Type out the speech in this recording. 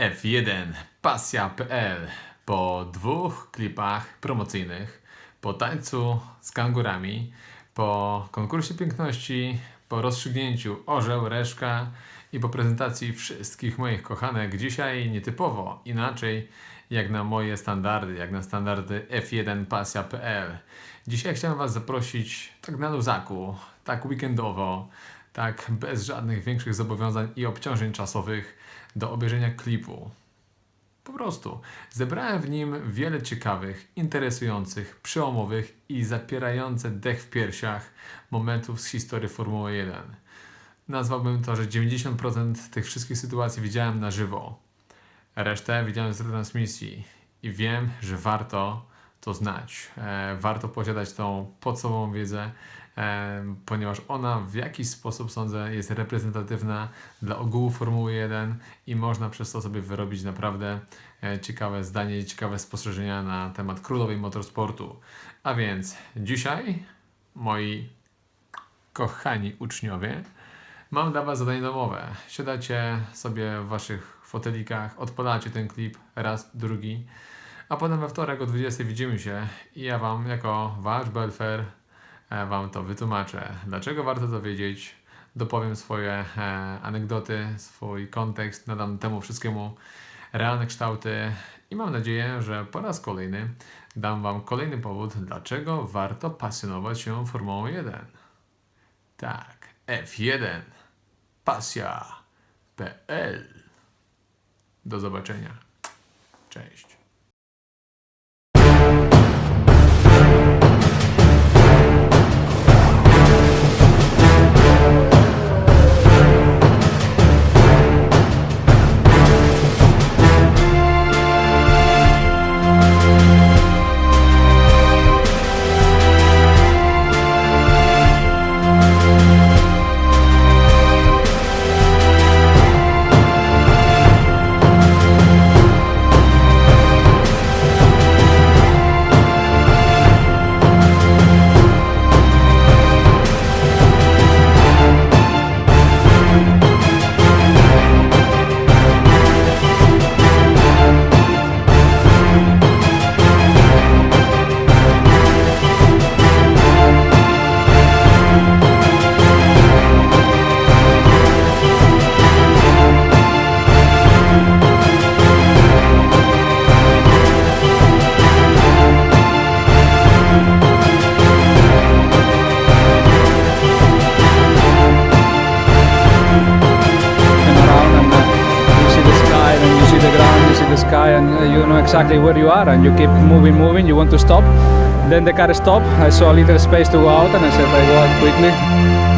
F1 Pasja.pl po dwóch klipach promocyjnych, po tańcu z kangurami, po konkursie piękności, po rozstrzygnięciu orzeł, reszka i po prezentacji wszystkich moich kochanek dzisiaj nietypowo, inaczej jak na moje standardy, jak na standardy F1 Pasja.pl. Dzisiaj chciałem Was zaprosić tak na luzaku, tak weekendowo, tak bez żadnych większych zobowiązań i obciążeń czasowych do obejrzenia klipu. Po prostu zebrałem w nim wiele ciekawych, interesujących, przełomowych i zapierające dech w piersiach momentów z historii Formuły 1. Nazwałbym to, że 90% tych wszystkich sytuacji widziałem na żywo. Resztę widziałem z retransmisji i wiem, że warto to znać. E, warto posiadać tą podstawową wiedzę, ponieważ ona w jakiś sposób, sądzę, jest reprezentatywna dla ogółu Formuły 1 i można przez to sobie wyrobić naprawdę e, ciekawe zdanie i ciekawe spostrzeżenia na temat królowej motorsportu. A więc dzisiaj, moi kochani uczniowie, Mam dla Was zadanie domowe. Siadacie sobie w Waszych fotelikach, odpalacie ten klip raz, drugi, a potem we wtorek o 20 widzimy się i ja Wam jako Wasz Belfer Wam to wytłumaczę. Dlaczego warto to wiedzieć? Dopowiem swoje e, anegdoty, swój kontekst, nadam temu wszystkiemu realne kształty i mam nadzieję, że po raz kolejny dam Wam kolejny powód, dlaczego warto pasjonować się Formułą 1. Tak, F1. Pasja.pl. Do zobaczenia. Cześć. Exactly where you are and you keep moving, moving, you want to stop. Then the car stop, I saw a little space to go out and I said I go out quickly